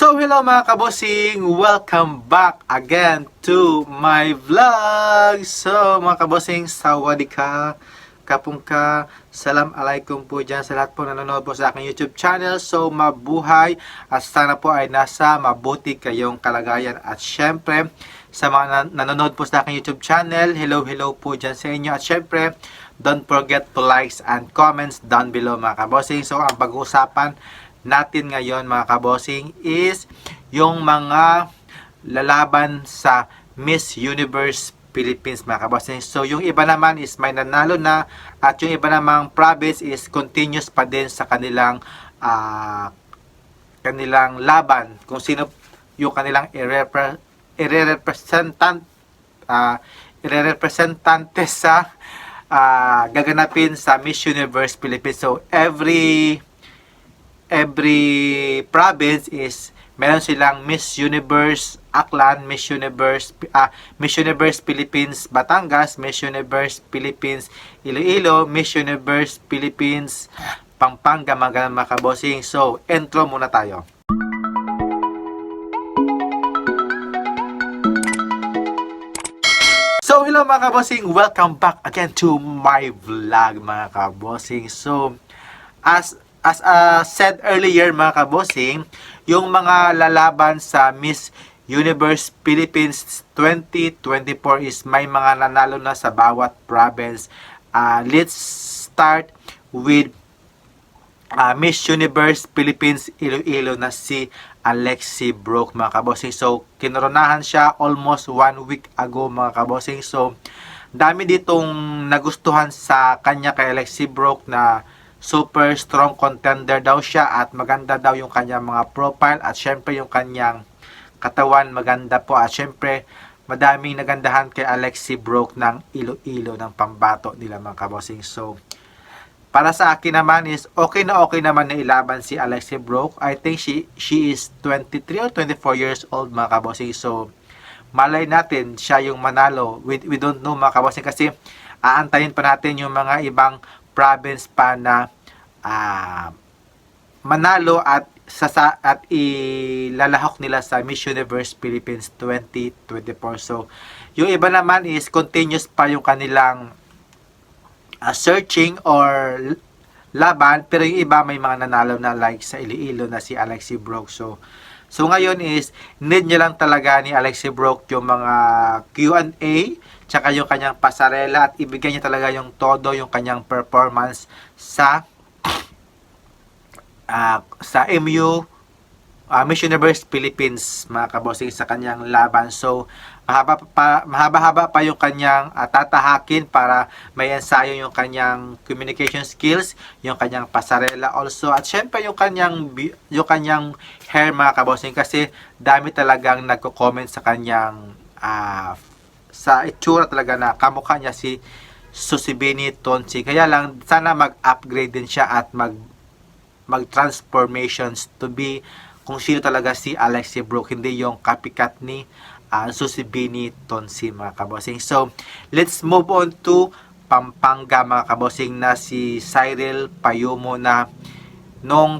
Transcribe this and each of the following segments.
So hello mga kabosing, welcome back again to my vlog. So mga kabosing, sawadika, kapungka, salam alaikum po dyan sa lahat po nanonood po sa aking YouTube channel. So mabuhay at sana po ay nasa mabuti kayong kalagayan. At syempre, sa mga nan- nanonood po sa aking YouTube channel, hello hello po dyan sa inyo. At syempre, don't forget to likes and comments down below mga kabosing. So ang pag-uusapan natin ngayon mga kabosing is yung mga lalaban sa Miss Universe Philippines mga kabosing. So yung iba naman is may nanalo na at yung iba namang province is continuous pa din sa kanilang ah, kanilang laban kung sino yung kanilang irerepresentant uh, irerepresentante sa ah, gaganapin sa Miss Universe Philippines. So every every province is meron silang Miss Universe Aklan, Miss Universe ah, Miss Universe Philippines Batangas, Miss Universe Philippines Iloilo, Miss Universe Philippines Pampanga, mga ganun, mga kabosing. So, intro muna tayo. So, hello mga kabosing. Welcome back again to my vlog, mga kabosing. So, as as uh, said earlier mga kabosing, yung mga lalaban sa Miss Universe Philippines 2024 is may mga nanalo na sa bawat province. Uh, let's start with uh, Miss Universe Philippines Iloilo na si Alexi Brook mga kabosing. So, kinoronahan siya almost one week ago mga kabosing. So, dami ditong nagustuhan sa kanya kay Alexi Brook na super strong contender daw siya at maganda daw yung kanyang mga profile at syempre yung kanyang katawan maganda po at syempre madaming nagandahan kay Alexi Brook ng Iloilo ng pambato nila mga kabosing. So, para sa akin naman is okay na okay naman na ilaban si Alexi Brook. I think she she is 23 or 24 years old mga kabosing. So malay natin siya yung manalo. We, we don't know mga kabosing kasi aantayin pa natin yung mga ibang province pa na ah, manalo at sasa at ilalahok nila sa Miss Universe Philippines 2024. So yung iba naman is continuous pa yung kanilang uh, searching or laban pero yung iba may mga nanalo na like sa Iloilo na si Alexi Brook so so ngayon is need niya lang talaga ni Alexi Brook yung mga Q&A tsaka yung kanyang pasarela at ibigay niya talaga yung todo yung kanyang performance sa ah, sa MU ah, Miss Universe Philippines mga kabosing sa kanyang laban so mahaba pa mahaba-haba pa yung kanyang ah, tatahakin para may ensayo yung kanyang communication skills, yung kanyang pasarela also at syempre yung kanyang yung kanyang hair mga kabosing kasi dami talagang nagko-comment sa kanyang ah, sa itsura talaga na kamukha niya si Susibini Tonsi. Kaya lang sana mag-upgrade din siya at mag mag-transformations to be kung sino talaga si Alexi Brook, hindi yung copycat ni uh, Susibini Tonsi mga kabosing. So, let's move on to Pampanga mga kabosing na si Cyril Payumo na nung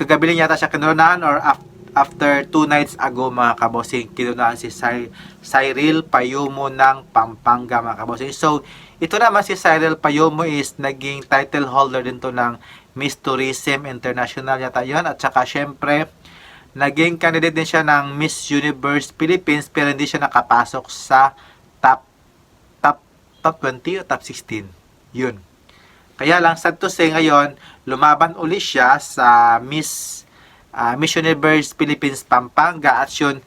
kagabi lang yata siya kinurunahan or af- after two nights ago mga kabosing kinurunahan si Cy- Cyril Payumo ng Pampanga mga kabosing. So, ito naman si Cyril Payumo is naging title holder din to ng Miss Tourism International yata yun. At saka syempre, naging candidate din siya ng Miss Universe Philippines pero hindi siya nakapasok sa top top top 20 o top 16. Yun. Kaya lang sad to say ngayon, lumaban uli siya sa Miss ah, Miss Universe Philippines Pampanga at yun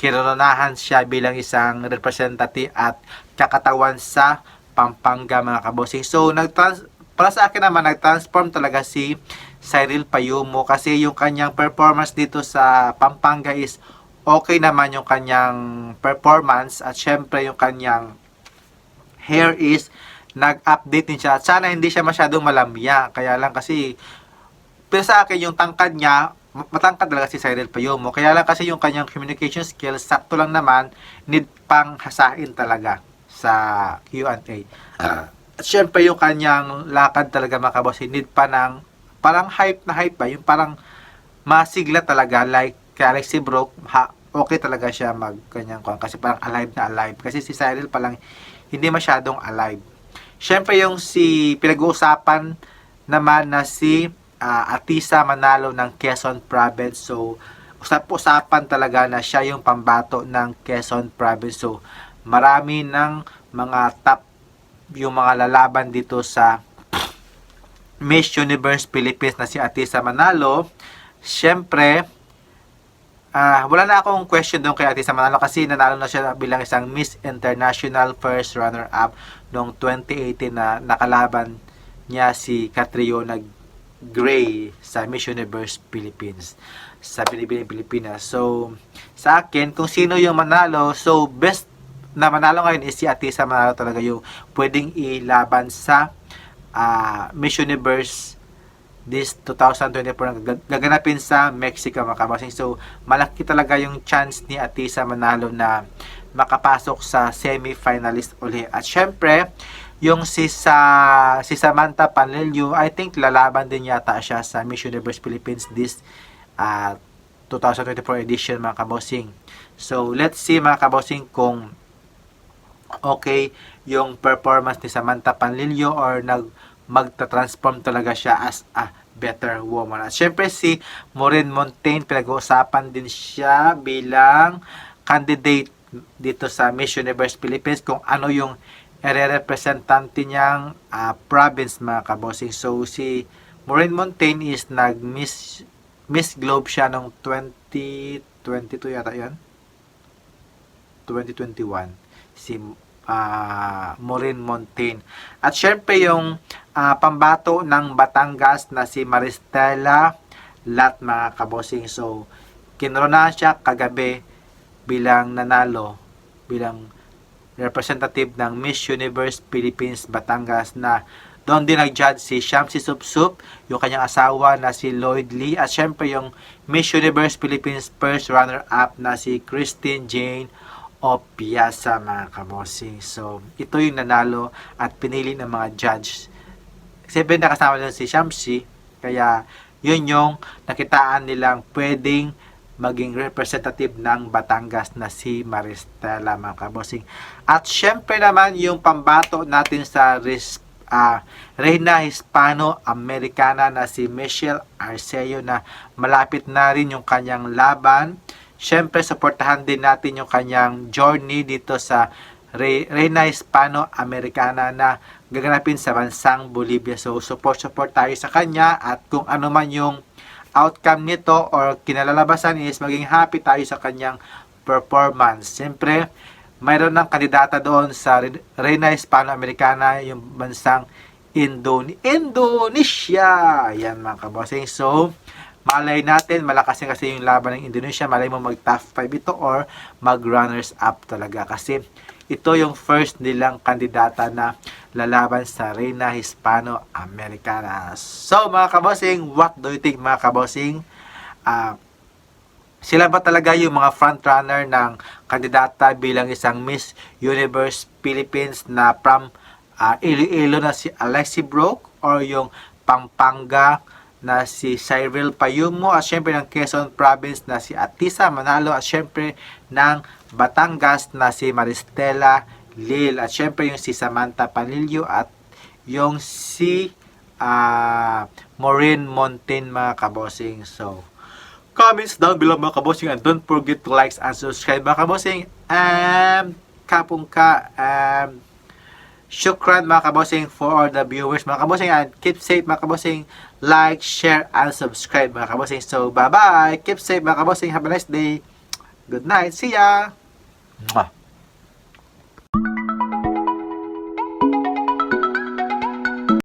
kinunahan siya bilang isang representative at kakatawan sa Pampanga mga kabosing. So nagtrans para sa akin naman nag-transform talaga si Cyril Payumo kasi yung kanyang performance dito sa Pampanga is okay naman yung kanyang performance at syempre yung kanyang hair is nag-update din siya. At sana hindi siya masyadong malamya. Kaya lang kasi pero sa akin yung tangkad niya matangkad talaga si Cyril Payomo. Kaya lang kasi yung kanyang communication skills, sakto lang naman, need pang hasain talaga sa Q&A. At syempre yung kanyang lakad talaga makabos, need pa ng parang hype na hype ba, yung parang masigla talaga like kay Alexi Brook, ha, okay talaga siya mag kanyang kwan kasi parang alive na alive. Kasi si Cyril palang hindi masyadong alive. Siyempre yung si pinag-uusapan naman na si ah, Atisa Manalo ng Quezon Province. So, usap-usapan talaga na siya yung pambato ng Quezon Province. So, marami ng mga top yung mga lalaban dito sa Miss Universe Philippines na si Atisa Manalo. Siyempre, ah wala na akong question doon kay Atisa Manalo kasi nanalo na siya bilang isang Miss International First Runner-Up noong 2018 na nakalaban niya si Catriona Gray sa Miss Universe Philippines sa Pilipinas, Pilipinas. So, sa akin, kung sino yung manalo, so best na manalo ngayon is si Atisa Manalo talaga yung pwedeng ilaban sa ah, Miss Universe this 2024 na gag- gaganapin sa Mexico mga kabasing. So, malaki talaga yung chance ni Atisa Manalo na makapasok sa semi-finalist uli. At syempre, yung si, sa, si Samantha Panlilio, I think lalaban din yata siya sa Miss Universe Philippines this uh, 2024 edition mga kabosing. So, let's see mga kabosing kung okay yung performance ni Samantha Panlilio or nag magta-transform talaga siya as a better woman. At syempre si Maureen Montaigne, pinag-uusapan din siya bilang candidate dito sa Miss Universe Philippines kung ano yung ere-representante niyang ah, province mga kabosing. So si Maureen Montaigne is nag-Miss Miss Globe siya noong 2022 yata yan. 2021 si ah Maureen Montaigne. At syempre yung ah, pambato ng Batangas na si Maristela Lat mga kabosing. So, kinronahan siya kagabi bilang nanalo, bilang representative ng Miss Universe Philippines Batangas na doon din nag-judge si Shamsi Supsup, yung kanyang asawa na si Lloyd Lee, at syempre yung Miss Universe Philippines first runner-up na si Christine Jane o Piazza mga kabosing. So, ito yung nanalo at pinili ng mga judge. Siyempre nakasama din si Shamsi, kaya yun yung nakitaan nilang pwedeng maging representative ng Batangas na si Maristela mga kabosing. At syempre naman yung pambato natin sa res, ah, Reina Hispano-Americana na si Michelle Arceo na malapit na rin yung kanyang laban. Syempre, supportahan din natin yung kanyang journey dito sa Re- Reina Hispano-Americana na gaganapin sa bansang Bolivia. So, support-support tayo sa kanya at kung ano man yung outcome nito or kinalalabasan is maging happy tayo sa kanyang performance. Siyempre, mayroon ng kandidata doon sa Re- Reina Hispano-Americana, yung bansang Indone- Indonesia. Yan mga kabosing. So, malay natin, malakas kasi yung laban ng Indonesia. Malay mo mag top 5 ito or mag runners up talaga. Kasi ito yung first nilang kandidata na lalaban sa Reina Hispano-Americana. So, mga kabosing, what do you think mga kabosing? Ah, sila ba talaga yung mga frontrunner ng kandidata bilang isang Miss Universe Philippines na from ah, Iloilo na si Alexi Brook or yung Pampanga na si Cyril Payumo at syempre ng Quezon Province na si Atisa Manalo at syempre ng Batangas na si Maristela Lil at syempre yung si Samantha Panilio at yung si ah Maureen Montaigne mga kabosing. So, comments down below mga kabosing and don't forget to like and subscribe mga kabosing. Um, kapong ka, um, syukran mga kabosing for all the viewers mga kabosing and keep safe mga kabosing. Like, share, and subscribe mga kabosing. So, bye-bye. Keep safe mga kabosing. Have a nice day. Good night. See ya. Mwah.